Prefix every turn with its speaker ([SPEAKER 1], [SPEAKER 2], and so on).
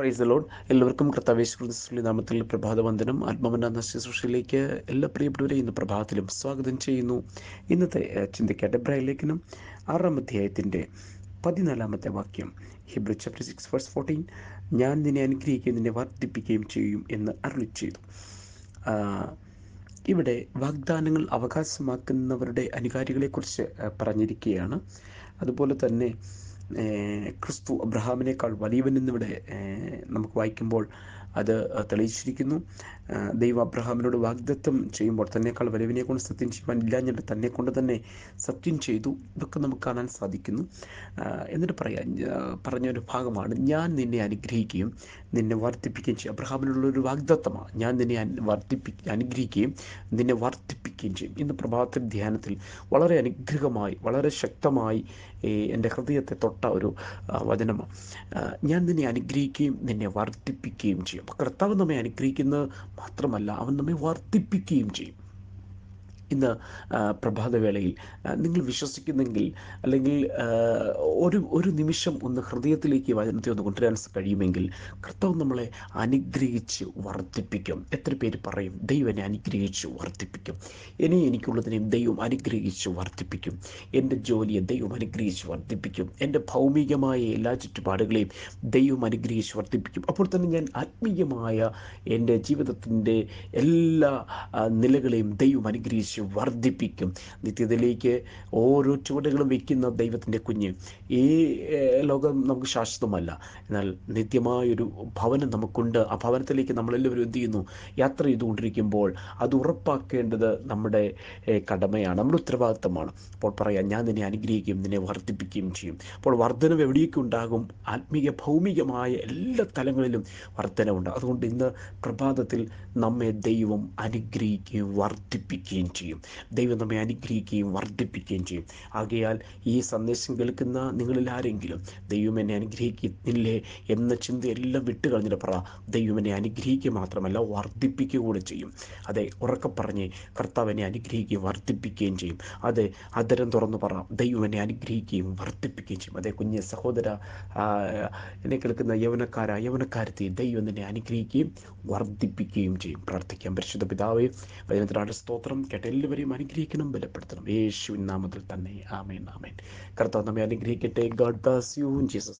[SPEAKER 1] Price load എല്ലാവർക്കും കർത്താവേശ്വരസ്ലി നാമത്തിൽ പ്രഭാതവന്ദനം. ആത്മവന ശുശ്രൂഷയിലേക്ക് എല്ലാ പ്രിയപ്പെട്ടവരെയും ഇന്ന് പ്രഭാതത്തിലും സ്വാഗതം ചെയ്യുന്നു. ഇന്നത്തെ ഏഹ്, ചിന്തിക്കേണ്ട ലേഖനം ആറാം അധ്യായത്തിന്റെ പതിനാലാമത്തെ വാക്യം. Hebrew chapter six verse fourteen ഞാൻ നിന്നെ അനുഗ്രഹിക്കുകയും നിന്നെ വർദ്ധിപ്പിക്കുകയും ചെയ്യും എന്ന് അരുളി ചെയ്തു. ഇവിടെ വാഗ്ദാനങ്ങൾ അവകാശമാക്കുന്നവരുടെ അനുകാരികളെക്കുറിച്ച് പറഞ്ഞിരിക്കുകയാണ്. അതുപോലെ തന്നെ ക്രിസ്തു അബ്രഹാമിനേക്കാൾ വലിയവൻ എന്നിവിടെ നമുക്ക് വായിക്കുമ്പോൾ അത് തെളിയിച്ചിരിക്കുന്നു. ദൈവ അബ്രഹാമിനോട് വാഗ്ദത്തം ചെയ്യുമ്പോൾ തന്നെക്കാൾ വലിയവനെ കൊണ്ട് സത്യം ചെയ്യുവാൻ ഇല്ലാഞ്ഞിട്ട് തന്നെ കൊണ്ട് തന്നെ സത്യം ചെയ്തു. ഇതൊക്കെ നമുക്ക് കാണാൻ സാധിക്കുന്നു. എന്നിട്ട് പറയാൻ പറഞ്ഞ ഒരു ഭാഗമാണ്. ഞാൻ നിന്നെ അനുഗ്രഹിക്കുകയും നിന്നെ വർദ്ധിപ്പിക്കുകയും ചെയ്യും. അബ്രഹാമിനുള്ള ഒരു വാഗ്ദത്തമാണ് ഞാൻ നിന്നെ വർദ്ധിപ്പി അനുഗ്രഹിക്കുകയും നിന്നെ വർദ്ധിപ്പിക്കുകയും ചെയ്യും. ഇന്ന് പ്രഭാത ധ്യാനത്തിൽ വളരെ അനുഗ്രഹമായി വളരെ ശക്തമായി എന്റെ ഹൃദയത്തെ തൊട്ട ഒരു വചനമാണ് ഞാൻ നിന്നെ അനുഗ്രഹിക്കുകയും നിന്നെ വർദ്ധിപ്പിക്കുകയും ചെയ്യും. അപ്പോൾ കർത്താവ് നമ്മെ അനുഗ്രഹിക്കുന്നത് മാത്രമല്ല അവൻ നമ്മെ വർദ്ധിപ്പിക്കുകയും ചെയ്യും. ഇന്ന് പ്രഭാതവേളയിൽ നിങ്ങൾ വിശ്വസിക്കുന്നെങ്കിൽ അല്ലെങ്കിൽ ഒരു ഒരു നിമിഷം ഒന്ന് ഹൃദയത്തിലേക്ക് വചനത്തെ ഒന്ന് കൊണ്ടുവരാൻ കഴിയുമെങ്കിൽ കർത്താവ് നമ്മളെ അനുഗ്രഹിച്ച് വർദ്ധിപ്പിക്കും. എത്ര പേര് പറയും ദൈവനെ അനുഗ്രഹിച്ച് വർദ്ധിപ്പിക്കും. ഇനി എനിക്കുള്ളതിനെയും ദൈവം അനുഗ്രഹിച്ച് വർദ്ധിപ്പിക്കും. എന്റെ ജോലിയെ ദൈവം അനുഗ്രഹിച്ച് വർദ്ധിപ്പിക്കും. എന്റെ ഭൗമികമായ എല്ലാ ചുറ്റുപാടുകളെയും ദൈവം അനുഗ്രഹിച്ച് വർദ്ധിപ്പിക്കും. അപ്പോൾ തന്നെ ഞാൻ ആത്മീയമായ എന്റെ ജീവിതത്തിന്റെ എല്ലാ നിലകളെയും ദൈവം അനുഗ്രഹിച്ച് വർദ്ധിപ്പിക്കും. നിത്യതയിലേക്ക് ഓരോ ചുവടുകളും വയ്ക്കുന്ന ദൈവത്തിന്റെ കുഞ്ഞ് ഈ ലോകം നമുക്ക് ശാശ്വതമല്ല. എന്നാൽ നിത്യമായൊരു ഭവനം നമുക്കുണ്ട്. ആ ഭവനത്തിലേക്ക് നമ്മളെല്ലാവരും എന്ത് ചെയ്യുന്നു? യാത്ര ചെയ്തുകൊണ്ടിരിക്കുമ്പോൾ അത് ഉറപ്പാക്കേണ്ടത് നമ്മുടെ കടമയാണ്. നമ്മുടെ ഉത്തരവാദിത്തമാണ്. അപ്പോൾ പറയാം ഞാൻ നിന്നെ അനുഗ്രഹിക്കുകയും നിന്നെ വർദ്ധിപ്പിക്കുകയും ചെയ്യും. അപ്പോൾ വർധനവ് എവിടെയൊക്കെ ഉണ്ടാകും? ആത്മീയ ഭൗമികമായ എല്ലാ തലങ്ങളിലും വർധനവുണ്ട്. അതുകൊണ്ട് ഇന്ന് പ്രഭാതത്തിൽ നമ്മെ ദൈവം അനുഗ്രഹിക്കുകയും വർദ്ധിപ്പിക്കുകയും ചെയ്യും. ദൈവം നമ്മെ അനുഗ്രഹിക്കുകയും വർദ്ധിപ്പിക്കുകയും ചെയ്യും. ആകയാൽ ഈ സന്ദേശം കേൾക്കുന്ന നിങ്ങളിൽ ആരെങ്കിലും ദൈവം എന്നെ അനുഗ്രഹിക്കുന്നില്ലേ എന്ന ചിന്തയെല്ലാം വിട്ടുകളഞ്ഞിട്ട് പറ ദൈവം എന്നെ അനുഗ്രഹിക്കുക മാത്രമല്ല വർദ്ധിപ്പിക്കുക കൂടെ ചെയ്യും. അതെ ഉറക്കെ പറഞ്ഞ് കർത്താവിനെ അനുഗ്രഹിക്കുകയും വർദ്ധിപ്പിക്കുകയും ചെയ്യും. അതെ അതരം തുറന്നു പറ ദൈവം എന്നെ അനുഗ്രഹിക്കുകയും വർദ്ധിപ്പിക്കുകയും ചെയ്യും. അതെ കുഞ്ഞ് സഹോദര എന്നെ കേൾക്കുന്ന യവനക്കാര യവനക്കാരത്തെ ദൈവം എന്നെ അനുഗ്രഹിക്കുകയും വർദ്ധിപ്പിക്കുകയും ചെയ്യും. പ്രാർത്ഥിക്കാം. പരിശുദ്ധ പിതാവേ വചനത്തിനാണ് സ്തോത്രം. കേട്ട എല്ലാവരെയും അനുഗ്രഹിക്കണം ബലപ്പെടുത്തണം. യേശുവിൻ നാമത്തിൽ തന്നെ. ആമേൻ ആമേൻ. കർത്താവ് നമ്മെ അനുഗ്രഹിക്കട്ടെ. God bless you Jesus